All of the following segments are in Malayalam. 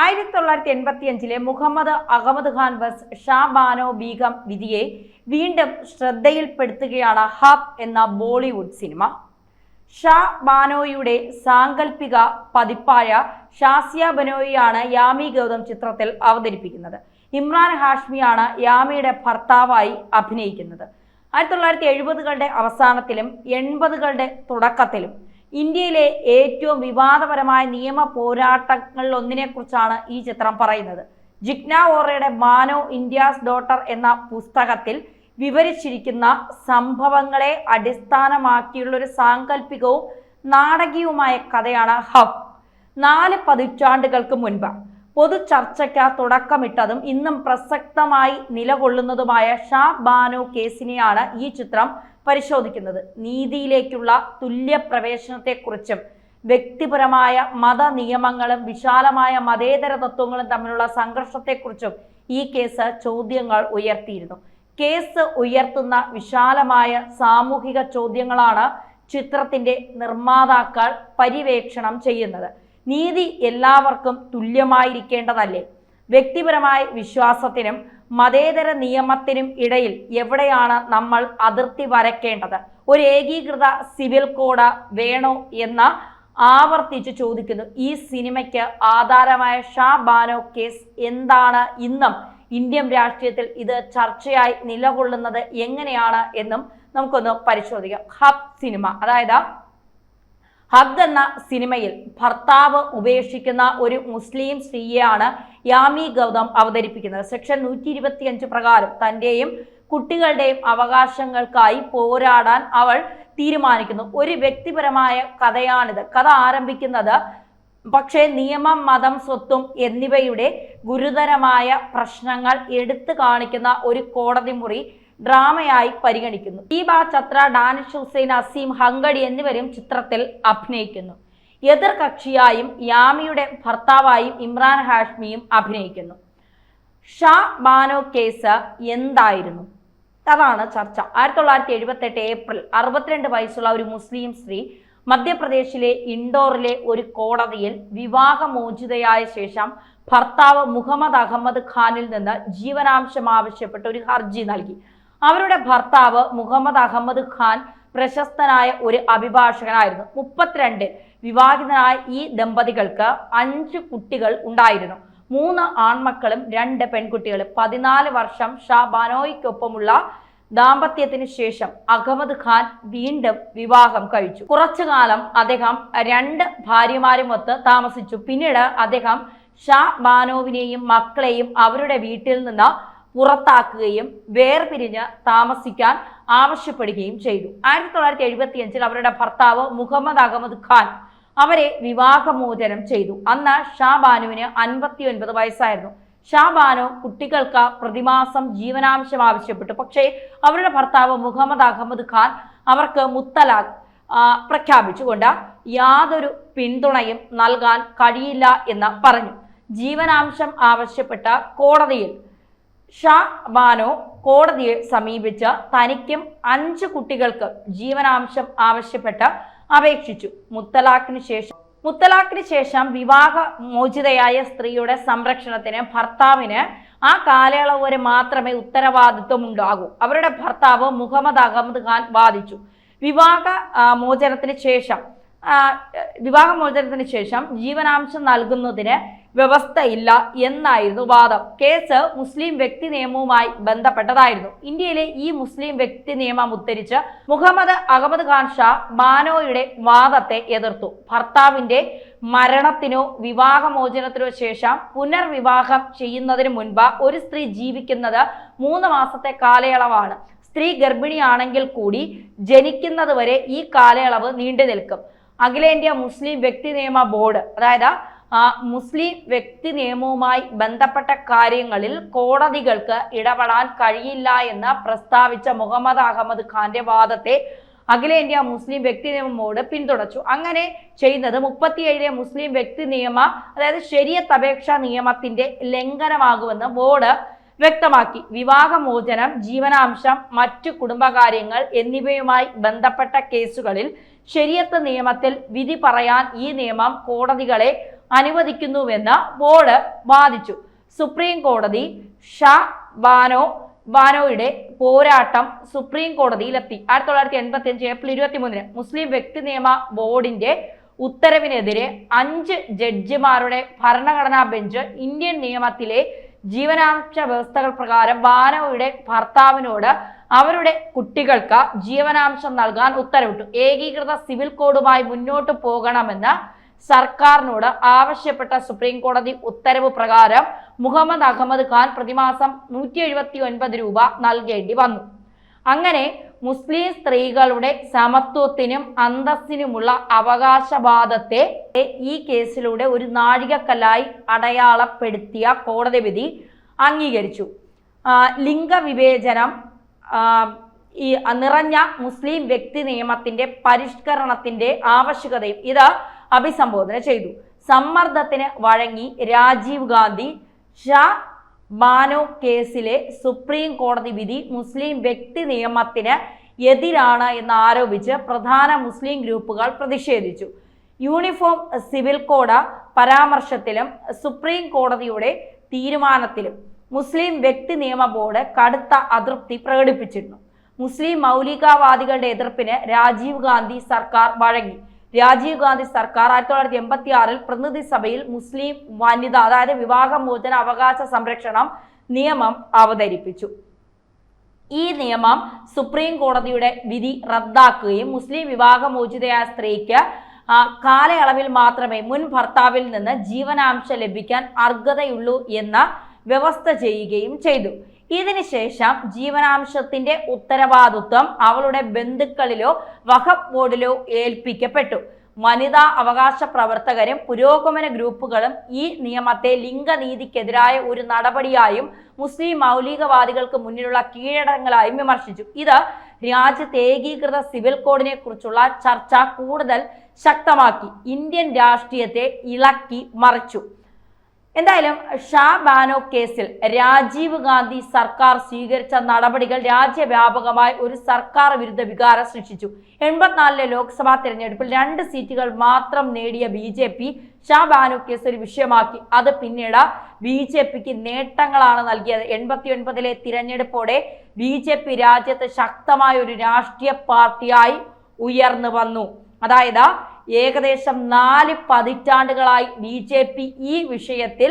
ആയിരത്തി തൊള്ളായിരത്തി എൺപത്തി അഞ്ചിലെ മുഹമ്മദ് അഹമ്മദ് ഖാൻ ബസ് ഷാ ബാനോ ബീഗം വിധിയെ വീണ്ടും ശ്രദ്ധയിൽപ്പെടുത്തുകയാണ് ഹബ് എന്ന ബോളിവുഡ് സിനിമ. ഷാ ബാനോയുടെ സാങ്കല്പിക പതിപ്പായ ഷാസിയ ബനോയിയാണ് യാമി ഗൗതം ചിത്രത്തിൽ അവതരിപ്പിക്കുന്നത്. ഇമ്രാൻ ഹാഷ്മിയാണ് യാമിയുടെ ഭർത്താവായി അഭിനയിക്കുന്നത്. ആയിരത്തി തൊള്ളായിരത്തി എഴുപതുകളുടെ അവസാനത്തിലും എൺപതുകളുടെ തുടക്കത്തിലും ഇന്ത്യയിലെ ഏറ്റവും വിവാദപരമായ നിയമ പോരാട്ടങ്ങളിൽ ഒന്നിനെക്കുറിച്ചാണ് ഈ ചിത്രം പറയുന്നത്. ജിഗ്ന ഓറയുടെ മാനോ ഇന്ത്യാസ് ഡോട്ടർ എന്ന പുസ്തകത്തിൽ വിവരിച്ചിരിക്കുന്ന സംഭവങ്ങളെ അടിസ്ഥാനമാക്കിയുള്ള ഒരു സാങ്കല്പികവും നാടകീയവുമായ കഥയാണ് ഹബ്. നാല് പതിറ്റാണ്ടുകൾക്ക് മുൻപ് പൊതു ചർച്ചയ്ക്ക് തുടക്കമിട്ടതും ഇന്നും പ്രസക്തമായി നിലകൊള്ളുന്നതുമായ ഷാ ബാനോ കേസിനെയാണ് ഈ ചിത്രം പരിശോധിക്കുന്നത്. നീതിയിലേക്കുള്ള തുല്യ പ്രവേശനത്തെക്കുറിച്ചും വ്യക്തിപരമായ മത നിയമങ്ങളും വിശാലമായ മതേതര തത്വങ്ങളും തമ്മിലുള്ള സംഘർഷത്തെക്കുറിച്ചും ഈ കേസ് ചോദ്യങ്ങൾ ഉയർത്തിയിരുന്നു. കേസ് ഉയർത്തുന്ന വിശാലമായ സാമൂഹിക ചോദ്യങ്ങളാണ് ചിത്രത്തിന്റെ നിർമ്മാതാക്കൾ പരിവേക്ഷണം ചെയ്യുന്നത്. നീതി എല്ലാവർക്കും തുല്യമായിരിക്കേണ്ടതല്ലേ? വ്യക്തിപരമായ വിശ്വാസത്തിനും മതേതര നിയമത്തിനും ഇടയിൽ എവിടെയാണ് നമ്മൾ അതിർത്തി വരക്കേണ്ടത് ഒരു ഏകീകൃത സിവിൽ കോഡ് വേണോ എന്ന് ആവർത്തിച്ച് ചോദിക്കുന്നു. ഈ സിനിമയ്ക്ക് ആധാരമായ ഷാ ബാനോ കേസ് എന്താണ് ഇന്നും ഇന്ത്യൻ രാഷ്ട്രീയത്തിൽ ഇത് ചർച്ചയായി നിലകൊള്ളുന്നത് എങ്ങനെയാണ് എന്നും നമുക്കൊന്ന് പരിശോധിക്കാം. ഹബ് സിനിമ അതായത് ഹദ് എന്ന സിനിമയിൽ ഭർത്താവ് ഉപേക്ഷിക്കുന്ന ഒരു മുസ്ലിം സ്ത്രീയെയാണ് യാമി ഗൗതം അവതരിപ്പിക്കുന്നത്. സെക്ഷൻ നൂറ്റി ഇരുപത്തിയഞ്ച് പ്രകാരം തന്റെയും കുട്ടികളുടെയും അവകാശങ്ങൾക്കായി പോരാടാൻ അവൾ തീരുമാനിക്കുന്നു. ഒരു വ്യക്തിപരമായ കഥയാണിത്. കഥ ആരംഭിക്കുന്നത് പക്ഷേ നിയമം മതം സ്വത്തും എന്നിവയുടെ ഗുരുതരമായ പ്രശ്നങ്ങൾ എടുത്തു കാണിക്കുന്ന ഒരു കോടതി മുറി ഡ്രാമയായി പരിഗണിക്കുന്നു. ദീപ ചത്ര ഡാനിഷ് ഹുസൈൻ അസീം ഹങ്കടി എന്നിവരും ചിത്രത്തിൽ അഭിനയിക്കുന്നു. എതിർ കക്ഷിയായും യാമിയുടെ ഭർത്താവായും ഇമ്രാൻ ഹാഷ്മിയും അഭിനയിക്കുന്നു. ഷാ ബാനോ കേസ് എന്തായിരുന്നു? അതാണ് ചർച്ച. ആയിരത്തി തൊള്ളായിരത്തി എഴുപത്തെട്ട് ഏപ്രിൽ അറുപത്തിരണ്ട് വയസ്സുള്ള ഒരു മുസ്ലിം സ്ത്രീ മധ്യപ്രദേശിലെ ഇൻഡോറിലെ ഒരു കോടതിയിൽ വിവാഹമോചിതയായ ശേഷം ഭർത്താവ് മുഹമ്മദ് അഹമ്മദ് ഖാനിൽ നിന്ന് ജീവനാംശം ആവശ്യപ്പെട്ട് ഒരു ഹർജി നൽകി. അവരുടെ ഭർത്താവ് മുഹമ്മദ് അഹമ്മദ് ഖാൻ പ്രശസ്തനായ ഒരു അഭിഭാഷകനായിരുന്നു. മുപ്പത്തിരണ്ടിൽ വിവാഹിതനായ ഈ ദമ്പതികൾക്ക് അഞ്ച് കുട്ടികൾ ഉണ്ടായിരുന്നു. മൂന്ന് ആൺമക്കളും രണ്ട് പെൺകുട്ടികളും. പതിനാല് വർഷം ഷാ ബാനോയ്ക്കൊപ്പമുള്ള ദാമ്പത്യത്തിന് ശേഷം അഹമ്മദ് ഖാൻ വീണ്ടും വിവാഹം കഴിച്ചു. കുറച്ചു കാലം അദ്ദേഹം രണ്ട് ഭാര്യമാരുമൊത്ത് താമസിച്ചു. പിന്നീട് അദ്ദേഹം ഷാ ബാനോവിനെയും മക്കളെയും അവരുടെ വീട്ടിൽ നിന്ന് പുറത്താക്കുകയും വേർപിരിഞ്ഞ് താമസിക്കാൻ ആവശ്യപ്പെടുകയും ചെയ്തു. ആയിരത്തി തൊള്ളായിരത്തി എഴുപത്തി അഞ്ചിൽ അവരുടെ ഭർത്താവ് മുഹമ്മദ് അഹമ്മദ് ഖാൻ അവരെ വിവാഹമോചനം ചെയ്തു. അന്ന് ഷാ ബാനുവിന് അൻപത്തി ഒൻപത് വയസ്സായിരുന്നു. ഷാ ബാനു കുട്ടികൾക്ക് പ്രതിമാസം ജീവനാംശം ആവശ്യപ്പെട്ടു. പക്ഷേ അവരുടെ ഭർത്താവ് മുഹമ്മദ് അഹമ്മദ് ഖാൻ അവർക്ക് മുത്തലാഖ് പ്രഖ്യാപിച്ചുകൊണ്ട് യാതൊരു പിന്തുണയും നൽകാൻ കഴിയില്ല എന്ന് പറഞ്ഞു. ജീവനാംശം ആവശ്യപ്പെട്ട കോടതിയിൽ ഷാ ബാനോ കോടതിയെ സമീപിച്ച് തനിക്കും അഞ്ച് കുട്ടികൾക്ക് ജീവനാംശം ആവശ്യപ്പെട്ട് അപേക്ഷിച്ചു. മുത്തലാഖിന് ശേഷം മുത്തലാഖിന് ശേഷം വിവാഹ മോചിതയായ സ്ത്രീയുടെ സംരക്ഷണത്തിന് ഭർത്താവിന് ആ കാലയളവ് വരെ മാത്രമേ ഉത്തരവാദിത്വം ഉണ്ടാകൂ അവരുടെ ഭർത്താവ് മുഹമ്മദ് അഹമ്മദ് ഖാൻ വാദിച്ചു. വിവാഹ മോചനത്തിന് ശേഷം വിവാഹ വിവാഹമോചനത്തിന് ശേഷം ജീവനാംശം നൽകുന്നതിന് വ്യവസ്ഥയില്ല എന്നായിരുന്നു വാദം. കേസ് മുസ്ലിം വ്യക്തി നിയമവുമായി ബന്ധപ്പെട്ടതായിരുന്നു. ഇന്ത്യയിലെ ഈ മുസ്ലിം വ്യക്തി നിയമം ഉദ്ധരിച്ച് മുഹമ്മദ് അഹമ്മദ് ഖാൻ ഷാ മാനോയുടെ വാദത്തെ എതിർത്തു. ഭർത്താവിന്റെ മരണത്തിനോ വിവാഹമോചനത്തിനോ ശേഷം പുനർവിവാഹം ചെയ്യുന്നതിന് മുൻപ് ഒരു സ്ത്രീ ജീവിക്കുന്നത് മൂന്ന് മാസത്തെ കാലയളവാണ്. സ്ത്രീ ഗർഭിണിയാണെങ്കിൽ കൂടി ജനിക്കുന്നത് വരെ ഈ കാലയളവ് നീണ്ടു നിൽക്കും അഖിലേന്ത്യാ മുസ്ലിം വ്യക്തി നിയമ ബോർഡ് അതായത് മുസ്ലിം വ്യക്തി നിയമവുമായി ബന്ധപ്പെട്ട കാര്യങ്ങളിൽ കോടതികൾക്ക് ഇടപെടാൻ കഴിയില്ല എന്ന് പ്രസ്താവിച്ച മുഹമ്മദ് അഹമ്മദ് ഖാന്റെ വാദത്തെ അഖിലേന്ത്യാ മുസ്ലിം വ്യക്തി നിയമ ബോർഡ് പിന്തുണച്ചു. അങ്ങനെ ചെയ്യുന്നത് മുപ്പത്തിയേഴിലെ മുസ്ലിം വ്യക്തി നിയമ അതായത് ശരിയത്ത് അപേക്ഷാ നിയമത്തിന്റെ ലംഘനമാകുമെന്ന് ബോർഡ് വ്യക്തമാക്കി. വിവാഹമോചനം ജീവനാംശം മറ്റു കുടുംബകാര്യങ്ങൾ എന്നിവയുമായി ബന്ധപ്പെട്ട കേസുകളിൽ ശരിയത്ത് നിയമത്തിൽ വിധി പറയാൻ ഈ നിയമം കോടതികളെ അനുവദിക്കുന്നുവെന്ന് ബോർഡ് വാദിച്ചു. സുപ്രീം കോടതി ഷാ ബാനോ ബാനോയുടെ പോരാട്ടം സുപ്രീം കോടതിയിലെത്തി. ആയിരത്തി തൊള്ളായിരത്തി എൺപത്തി അഞ്ച് ഏപ്രിൽ ഇരുപത്തി മൂന്നിന് മുസ്ലിം വ്യക്തി നിയമ ബോർഡിന്റെ ഉത്തരവിനെതിരെ അഞ്ച് ജഡ്ജിമാരുടെ ഭരണഘടനാ ബെഞ്ച് ഇന്ത്യൻ നിയമത്തിലെ ജീവനാംശ വ്യവസ്ഥകൾ പ്രകാരം ബാനോയുടെ ഭർത്താവിനോട് അവരുടെ കുട്ടികൾക്ക് ജീവനാംശം നൽകാൻ ഉത്തരവിട്ടു. ഏകീകൃത സിവിൽ കോഡുമായി മുന്നോട്ട് പോകണമെന്ന് സർക്കാരിനോട് ആവശ്യപ്പെട്ട സുപ്രീം കോടതി ഉത്തരവ് പ്രകാരം മുഹമ്മദ് അഹമ്മദ് ഖാൻ പ്രതിമാസം നൂറ്റി എഴുപത്തി ഒൻപത് രൂപ നൽകേണ്ടി വന്നു. അങ്ങനെ മുസ്ലിം സ്ത്രീകളുടെ സമത്വത്തിനും അന്തസ്സിനുമുള്ള അവകാശവാദത്തെ ഈ കേസിലൂടെ ഒരു നാഴികക്കല്ലായി അടയാളപ്പെടുത്തിയ കോടതി വിധി അംഗീകരിച്ചു. ലിംഗവിവേചനം ഈ നിറഞ്ഞ മുസ്ലിം വ്യക്തി നിയമത്തിന്റെ പരിഷ്കരണത്തിന്റെ ആവശ്യകതയും ഇത് അഭിസംബോധന ചെയ്തു. സമ്മർദ്ദത്തിന് വഴങ്ങി രാജീവ് ഗാന്ധി ഷാ ബാനോ കേസിലെ സുപ്രീം കോടതി വിധി മുസ്ലിം വ്യക്തി നിയമത്തിന് എതിരാണ് എന്ന് ആരോപിച്ച് പ്രധാന മുസ്ലിം ഗ്രൂപ്പുകൾ പ്രതിഷേധിച്ചു. യൂണിഫോം സിവിൽ കോഡ് പരാമർശത്തിലും സുപ്രീം കോടതിയുടെ തീരുമാനത്തിലും മുസ്ലിം വ്യക്തി നിയമ ബോർഡ് കടുത്ത അതൃപ്തി പ്രകടിപ്പിച്ചിരുന്നു. മുസ്ലിം മൗലികവാദികളുടെ എതിർപ്പിന് രാജീവ് ഗാന്ധി സർക്കാർ വഴങ്ങി. രാജീവ് ഗാന്ധി സർക്കാർ ആയിരത്തി തൊള്ളായിരത്തി എൺപത്തി ആറിൽ പ്രതിനിധി സഭയിൽ മുസ്ലിം വനിത അതായത് വിവാഹമോചന അവകാശ സംരക്ഷണം നിയമം അവതരിപ്പിച്ചു. ഈ നിയമം സുപ്രീം കോടതിയുടെ വിധി റദ്ദാക്കുകയും മുസ്ലിം വിവാഹമോചിതയായ സ്ത്രീക്ക് കാലയളവിൽ മാത്രമേ മുൻ ഭർത്താവിൽ നിന്ന് ജീവനാംശ ലഭിക്കാൻ അർഹതയുള്ളൂ എന്ന വ്യവസ്ഥ ചെയ്യുകയും ചെയ്തു. ഇതിനുശേഷം ജീവനാംശത്തിന്റെ ഉത്തരവാദിത്വം അവളുടെ ബന്ധുക്കളിലോ വഖഫ് ബോർഡിലോ ഏൽപ്പിക്കപ്പെട്ടു. വനിതാ അവകാശ പ്രവർത്തകരും പുരോഗമന ഗ്രൂപ്പുകളും ഈ നിയമത്തെ ലിംഗനീതിക്കെതിരായ ഒരു നടപടിയായും മുസ്ലിം മൗലികവാദികൾക്ക് മുന്നിലുള്ള കീഴടങ്ങളായും വിമർശിച്ചു. ഇത് രാജ്യത്തെ ഏകീകൃത സിവിൽ കോഡിനെ കുറിച്ചുള്ള ചർച്ച കൂടുതൽ ശക്തമാക്കി. ഇന്ത്യൻ രാഷ്ട്രീയത്തെ ഇളക്കി മറിച്ചു. എന്തായാലും ഷാ ബാനോ കേസിൽ രാജീവ് ഗാന്ധി സർക്കാർ സ്വീകരിച്ച നടപടികൾ രാജ്യവ്യാപകമായി ഒരു സർക്കാർ വിരുദ്ധ വികാരം സൃഷ്ടിച്ചു. എൺപത്തിനാലിലെ ലോക്സഭാ തെരഞ്ഞെടുപ്പിൽ രണ്ട് സീറ്റുകൾ മാത്രം നേടിയ B J P Shah Bano case ഒരു വിഷയമാക്കി. അത് പിന്നീട് ബി ജെ പിക്ക് നേട്ടങ്ങളാണ് നൽകിയത്. എൺപത്തി ഒൻപതിലെ തിരഞ്ഞെടുപ്പോടെ ബി ജെ പി രാജ്യത്ത് ശക്തമായ ഒരു രാഷ്ട്രീയ പാർട്ടിയായി ഉയർന്നു വന്നു. അതായത് ഏകദേശം നാല് പതിറ്റാണ്ടുകളായി ബി ജെ പി ഈ വിഷയത്തിൽ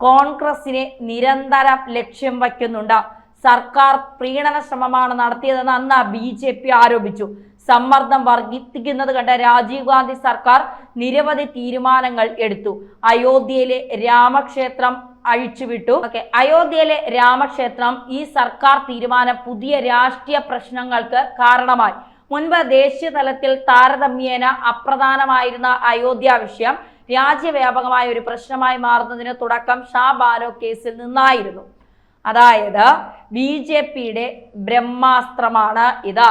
കോൺഗ്രസിനെ നിരന്തരം ലക്ഷ്യം വയ്ക്കുന്നുണ്ട്. സർക്കാർ പ്രീണന ശ്രമമാണ് നടത്തിയതെന്ന് അന്ന് ബി ജെ പി ആരോപിച്ചു. സമ്മർദ്ദം വർദ്ധിപ്പിക്കുന്നത് കണ്ട രാജീവ് ഗാന്ധി സർക്കാർ നിരവധി തീരുമാനങ്ങൾ എടുത്തു. അയോധ്യയിലെ രാമക്ഷേത്രം അഴിച്ചുവിട്ടു. ഓക്കെ അയോധ്യയിലെ രാമക്ഷേത്രം ഈ സർക്കാർ തീരുമാനം പുതിയ രാഷ്ട്രീയ പ്രശ്നങ്ങൾക്ക് കാരണമായി. മുൻപ് ദേശീയ തലത്തിൽ താരതമ്യേന അപ്രധാനമായിരുന്ന അയോധ്യ വിഷയം രാജ്യവ്യാപകമായ ഒരു പ്രശ്നമായി മാറുന്നതിന് തുടക്കം ഷാ ബാനോ കേസിൽ നിന്നായിരുന്നു. അതായത് ബി ജെ പിയുടെ ബ്രഹ്മാസ്ത്രമാണ് ഇത്.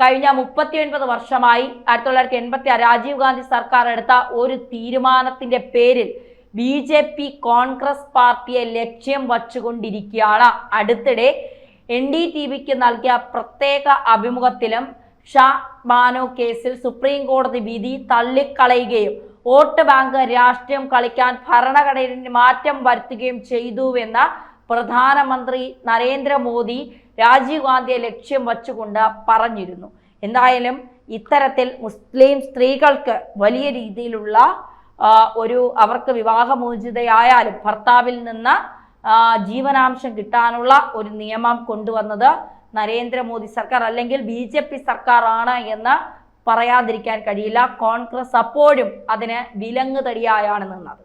കഴിഞ്ഞ മുപ്പത്തിയൊൻപത് വർഷമായി ആയിരത്തി തൊള്ളായിരത്തി എൺപത്തി രാജീവ് ഗാന്ധി സർക്കാർ എടുത്ത ഒരു തീരുമാനത്തിന്റെ പേരിൽ ബി ജെ പി കോൺഗ്രസ് പാർട്ടിയെ ലക്ഷ്യം വച്ചുകൊണ്ടിരിക്കുകയാണ്. അടുത്തിടെ എൻ ഡി ടി വിക്ക് നൽകിയ പ്രത്യേക അഭിമുഖത്തിലും ഷാ ബാനോ കേസിൽ സുപ്രീം കോടതി വിധി തള്ളിക്കളയുകയും വോട്ട് ബാങ്ക് രാഷ്ട്രീയം കളിക്കാൻ ഭരണഘടനയിൽ മാറ്റം വരുത്തുകയും ചെയ്തുവെന്ന പ്രധാനമന്ത്രി നരേന്ദ്രമോദി രാജീവ് ഗാന്ധിയെ ലക്ഷ്യം വച്ചുകൊണ്ട് പറഞ്ഞിരുന്നു. എന്തായാലും ഇത്തരത്തിൽ മുസ്ലിം സ്ത്രീകൾക്ക് വലിയ രീതിയിലുള്ള ഒരു അവർക്ക് വിവാഹമോചിതയായാലും ഭർത്താവിൽ നിന്ന് ജീവനാംശം കിട്ടാനുള്ള ഒരു നിയമം കൊണ്ടുവന്നത് നരേന്ദ്രമോദി സർക്കാർ അല്ലെങ്കിൽ ബി ജെ പി സർക്കാരാണ് എന്ന് പറയാതിരിക്കാൻ കഴിയില്ല. കോൺഗ്രസ് അപ്പോഴും അതിന് വിലങ്ങ് തടിയായാണ് നിന്നത്.